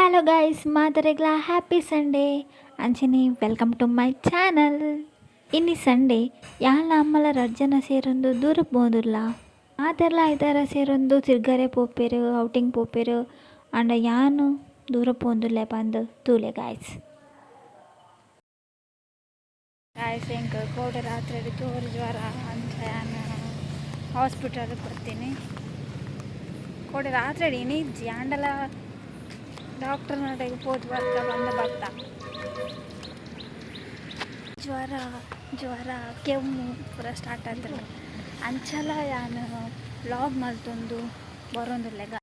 Hello guys ಮಾದರೆಗ್ಲ happy Sunday Anjani welcome to my channel ಇನ್ನಿ Sunday ಯಾಳ ಅಮ್ಮಲ ರಜ್ಜನ ಸೇರೊಂದು ದೂರ ಬೋದುಲ್ಲ ಮಾತೆರ್ಲ ಐದಾರ ಸೇರೊಂದು ತಿರ್ಗರೆ ಪೋಪೇರು ಔಟಿಂಗ್ ಪೋಪೇರು ಅಂಡ ಯಾನು ದೂರ ಪೋಂದುಲ್ಲೆ ಬಂದು ತೂಲೆ ಗಾಯ್ಸ್ ಗಾಯ್ಸ್ ಎಂಕ್ ಕೋಡೆ ರಾತ್ರಿ ತೋರು ಜ್ವರ ಅಂತ ನಾನು ಹಾಸ್ಪಿಟಲ್ಗೆ ಬರ್ತೀನಿ ಕೋಡೆ ರಾತ್ರಿ ಇನಿ ಜಾಂಡಲ ಡಾಕ್ಟರ್ ನಡೆಗೆ ಪೋದು ಬರ್ತ ಬಂದ ಬರ್ತ ಜ್ವರ ಜ್ವರ, ಕೆಮ್ಮು ಪೂರ ಸ್ಟಾರ್ಟ್ ಆದ್ರೆ ಅಂಚಲ ಯಾನು ಲಾಗ್ ಮಲ್ತೊಂದು ಬರೋಂದಿಲ್ಲ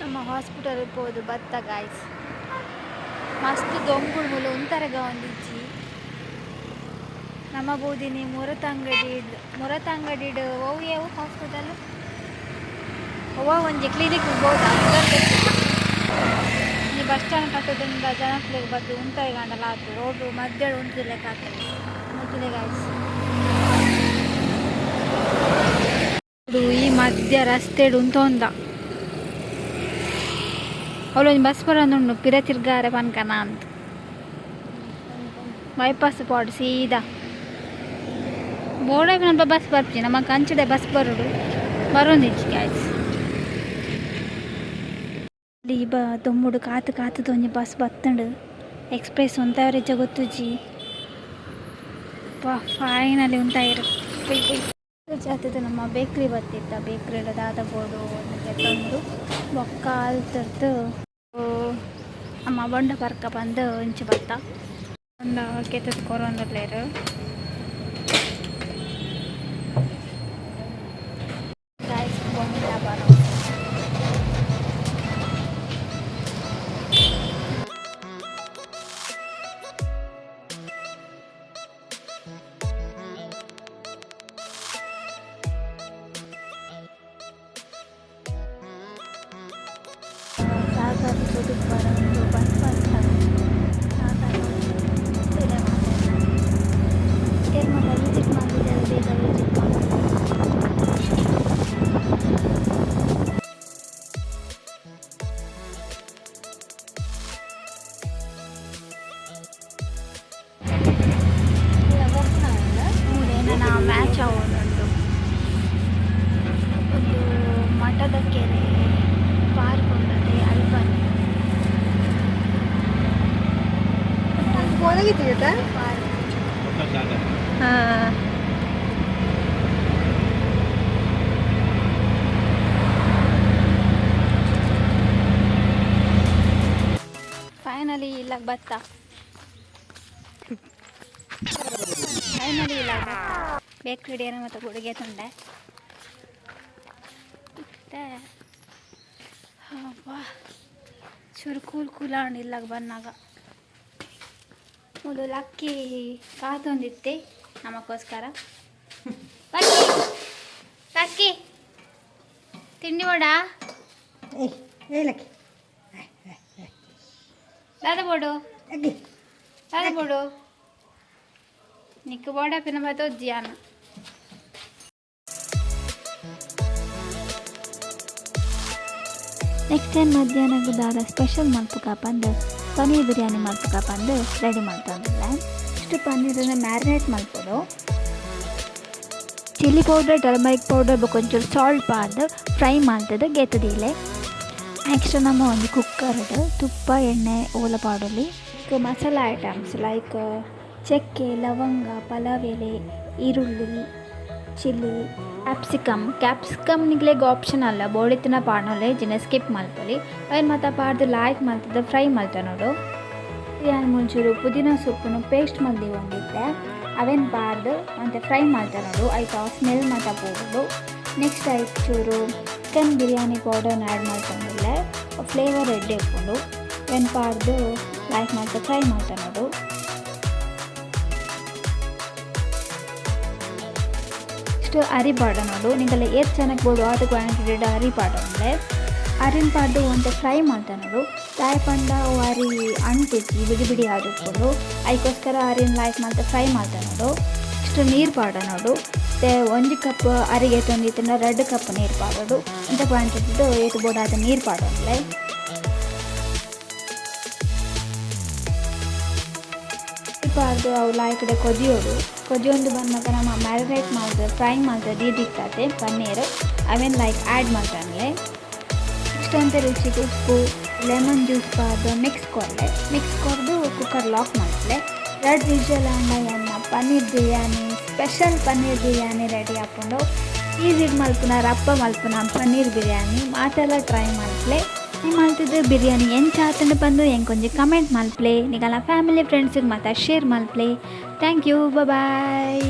ನಮ್ಮ ಹಾಸ್ಪಿಟಲ್ ಪೋದು ಬತ್ತ ಗಾಯ್ಸ್ ಮಸ್ತ್ ದೊಂಗುಳ್ ಮುಲು ಒಂಥರಗ ಒಂದಿಜ್ಜಿ ನಮ್ಮ ಬೂದಿನಿ ಮುರತಂಗಡಿ ಮುರತಂಗಡಿ ಓವ್ ಯಾವ ಹಾಸ್ಪಿಟಲ್ ಅವ್ವ, ಒಂದು ಕ್ಲಿನಿಕ್ ಹೋಗ್ಬೋದು? ಈ ಬಸ್ ಸ್ಟ್ಯಾಂಡ್ ಕಟ್ಟೋದ್ರಿಂದ ಜನಕ್ಕೆ ಬಂದು ಉಂಟಾಯಿ ಕಾಣಲ್ಲ ಆಯ್ತು ರೋಡು ಮಧ್ಯೆ ಉಂಟು ಲೆಕ್ಕ ಆಗ್ತದೆ ಮುದ್ದುಲೆ ಗಾಯ್ಸ್ ಈ ಮಧ್ಯ ರಸ್ತೆ ಉಂಟೊಂದ ಅವಳೊಂದು ಬಸ್ ಬರೋದುಂಡು ಪಿರ ತಿರ್ಗಾರೆ ಪನ್ಕನ ಅಂತ. ಬೈಪಾಸ್ ಪಾಡ್ ಸೀದಾ. ಬೋರ್ಡ್ ಬಸ್ ಬರ್ತೀನಿ ನಮ್ಮ ಕಂಚಡೆ ಬಸ್ ಬರೋಡು ಬರೋದಿಚ್ಚಿ ಗಾಯ್ಸ್ ಈ ಬ ತೊಮ್ಮುಡು, ಕಾತು ಕಾತು ತೊಂಜಿ ಬಸ್ ಬತ್ತಂಡು. ಎಕ್ಸ್ಪ್ರೆಸ್ ಒಂತಾವ್ರೆ ಜಗತ್ತುಜಿ ಪಾ ಫೈನಲಿ ಉಂಟಾಯಿರು. ಜಾತದ ನಮ್ಮ ಬೇಕ್ರಿ ಬತ್ತಿತ್ತ ಬೇಕ್ರಿ ದಾದ ಬೋರ್ಡು ತಂದು, ಬೊಕ್ಕ ಅಲ್ತರ್ದು ನಮ್ಮ ಬಂಡ ಪರ್ಕ ಬಂದು ಇಂಚು ಬತ್ತ. ಬೊಂಡ ಕೆತ್ತದ ಗಾಯ್ಸ್ ವಿಸಿಟ್ ಮಾಡಿ ಮೂರೇನ ನಾವು ಮ್ಯಾಚ್ ಆಗೋಣುಂಟು ಒಂದು ಮಠದ ಕೆರೆ ಪಾರ್ಕ್ ಉಂಟದೆ ಅಲ್ಲಿ ಬನ್ನಿ ಫೈನಲಿ ಇಲ್ಲ, ಭತ್ತ. ಫೈನಲಿ ಇಲ್ಲ ಬೇಕು ಡೇನ ಮತ್ತು ಗುಡುಗೆ ತಂದೆ. ಚೂರು ಕೂಲ್ ಕೂಲಾಂಡ್ ಇಲ್ಲಾಗ ಬಂದಾಗ. ಮೊದಲು ಅಕ್ಕಿ ಕಾತೊಂದಿತ್ತೆ ನಮಗೋಸ್ಕರ. ಅಕ್ಕಿ ಅಕ್ಕಿ ತಿಂಡಿ ಬೋಡ ಹೇಳಕ್ಕೆ ದಾದ ಬೋಡು. ದಾದ ಬೋಡು. ನಿಕ್ಕು ಬೋಡ ಪಿನ ಬಾತು ಜಿಯಾನ ನೆಕ್ಸ್ಟ್ ಟೈಮ್ ಮಧ್ಯಾಹ್ನ ದಾದ ಸ್ಪೆಷಲ್ ಮಲ್ಪು ಬಂದು ಪನ್ನೀರ್ ಬಿರಿಯಾನಿ ಮಾಡ್ಬೇಕಪ್ಪ ಬಂದು ರೆಡಿ ಮಾಡ್ತಂದಿಲ್ಲ ಇಷ್ಟು ಪನ್ನೀರನ್ನ ಮ್ಯಾರಿನೇಟ್ ಮಾಡ್ಬೋದು. ಚಿಲ್ಲಿ ಪೌಡರ್ ಟರ್ಮರಿಕ್ ಪೌಡರ್ ಬೇಕೊಂಚೂರು ಸಾಲ್ಟ್ ಬಾರ್ದು ಫ್ರೈ ಮಾಡ್ತದೆ ಇಲ್ಲೇ. ನೆಕ್ಸ್ಟ್ ನಮ್ಮ ಒಂದು ಕುಕ್ಕರ್ದು ತುಪ್ಪ, ಎಣ್ಣೆ, ಓಲ ಪಾಡಲಿ ಮಸಾಲ ಐಟಮ್ಸ್ ಲೈಕ್ ಚಕ್ಕೆ, ಲವಂಗ, ಪಲಾವ್ ಎಲೆ, ಈರುಳ್ಳಿ, ಚಿಲ್ಲಿ ಕ್ಯಾಪ್ಸಿಕಮ್ ಕ್ಯಾಪ್ಸಿಕಮ್ ನಿಗ್ಲೆಗ್ ಆಪ್ಷನ್ ಅಲ್ಲ. ಬೋಡಿತಿನ ಪಾಡ್ನೊಲೆ ಜಿನ ಸ್ಕಿಪ್ ಮಲ್ಪಲಿ ಅವೇನು ಮತ್ತೆ ಪಾಡ್ದು ಲಾಯ್ಕ್ ಮಲ್ತದ ಫ್ರೈ ಮಲ್ತ ನೋಡು. ಬಿರಿಯಾನಿ ಮುಂಚೂರು ಪುದೀನ ಸೊಪ್ಪನ್ನು ಪೇಸ್ಟ್ ಮಲ್ದಿ ಒಂದಿದ್ದೆ ಅವೇನು ಪಾಡ್ದು, ಮತ್ತು ಫ್ರೈ ಮಾಡ್ತಾ ನೋಡು. ಆಯ್ತು ಸ್ಮೆಲ್ ಮಾತ ಹೋಗೋದು ನೆಕ್ಸ್ಟ್ ಆಯ್ತು ಚೂರು ಚಿಕನ್ ಬಿರಿಯಾನಿ ಪೌಡರ್ನ ಆ್ಯಡ್ ಮಾಡ್ಕೊಂಡಿಲ್ಲ ಫ್ಲೇವರ್ ರೆಡ್ಡಿ ಇಟ್ಕೊಂಡು ಏನು ಪಾಡ್ದು ಲೈಕ್ ಮಾಡ್ತಾ ಫ್ರೈ ಮಾಡ್ತಾ ನೋಡು. ಇಷ್ಟು ಅರಿ ಪಾಡ ನೋಡು. ನಿಂಗೆಲ್ಲ ಏತ್ ಚೆನ್ನಾಗಿ ಬೋಡು ಆದ ಕ್ವಾಂಟಿಟಿ ಅರಿ ಪಾಡ ಉಂಡೆ ಅರಿನ ಪಾಡ್ದು ಒಂದು ಫ್ರೈ ಮಾಡ್ತಾ ನೋಡು. ತಾಯಿ ಪಂಡ ಅರಿ ಅಂಟಿಸಿ ಬಿಡಿ ಬಿಡಿ ಆದಿಟ್ಕೊಂಡು ಅದಕ್ಕೋಸ್ಕರ ಅರಿನ ಲೈಕ್ ಮಾಡ್ತಾ ಫ್ರೈ ಮಾಡ್ತಾ ನೋಡು. ಇಷ್ಟು ನೀರು ಪಾಡ ನೋಡು. ಮತ್ತು ಒಂಜಿ ಕಪ್ ಅರಿಗೆ ತೊಂದಿತ್ತಿನ ರೆಡ್ ಕಪ್ ನೀರು ಪಾಡೋಡು ಇಂಥ ಕ್ವಾಂಟಿಟಿದು ಏತು ಬೋಡಾದ ನೀರು ಪಾಡೋನ್ಲೆ ಪಾಡ್ದು ಅವು ಲಾಯ್ಕಡೆ ಕೊದಿಯೋದು. ಕೊದಿಯೊಂದು ಬಂದಾಗ ನಮ್ಮ ಮ್ಯಾರಿನೇಟ್ ಮಾಡಿದ್ರೆ ಫ್ರೈ ಮಾಡಿದ್ರೆ ದೀದಿರ್ತದೆ ಪನ್ನೀರ್ ಅವೇನು ಲೈಕ್ ಆ್ಯಡ್ ಮಾಡ್ತಾನೆ ಇಷ್ಟಂತೆ ರುಚಿಗೆ ಉಪ್ಪು ಲೆಮನ್ ಜ್ಯೂಸ್ ಬಾರ್ದು ಮಿಕ್ಸ್ ಕೊಡಲೆ ಮಿಕ್ಸ್ ಕೊಡ್ದು ಕುಕ್ಕರ್ ಲಾಕ್ ಮಾಡಲೆ ಎರಡು ವಿಜಲ್ ಅನ್ನ ಪನ್ನೀರ್ ಬಿರಿಯಾನಿ ಸ್ಪೆಷಲ್ ಪನ್ನೀರ್ ಬಿರಿಯಾನಿ ರೆಡಿ ಹಾಕ್ಕೊಂಡು ಈಸಿಗೆ ಮಲ್ಪನ, ರಪ್ಪ ಮಲ್ಪನ ಪನ್ನೀರ್ ಬಿರಿಯಾನಿ, ಮಾತೆಲ್ಲ ಟ್ರೈ ಮಾಡ್ಲೆ ನೀವು ಮಾಡ್ತಿದ್ರೆ ಬಿರಿಯಾನಿ ಏನು ಚಾತನ ಬಂದು ಹೆಂಗೆ ಕೊಂಚ ಕಮೆಂಟ್ ಮಾಡ್ಪ್ಲೇ ನಿಗಲ್ಲ ಫ್ಯಾಮಿಲಿ ಫ್ರೆಂಡ್ಸಿಗೆ ಮಾತಾ ಶೇರ್ ಮಾಡ್ಪ್ಲೇ ಥ್ಯಾಂಕ್ ಯು ಬಾಯ್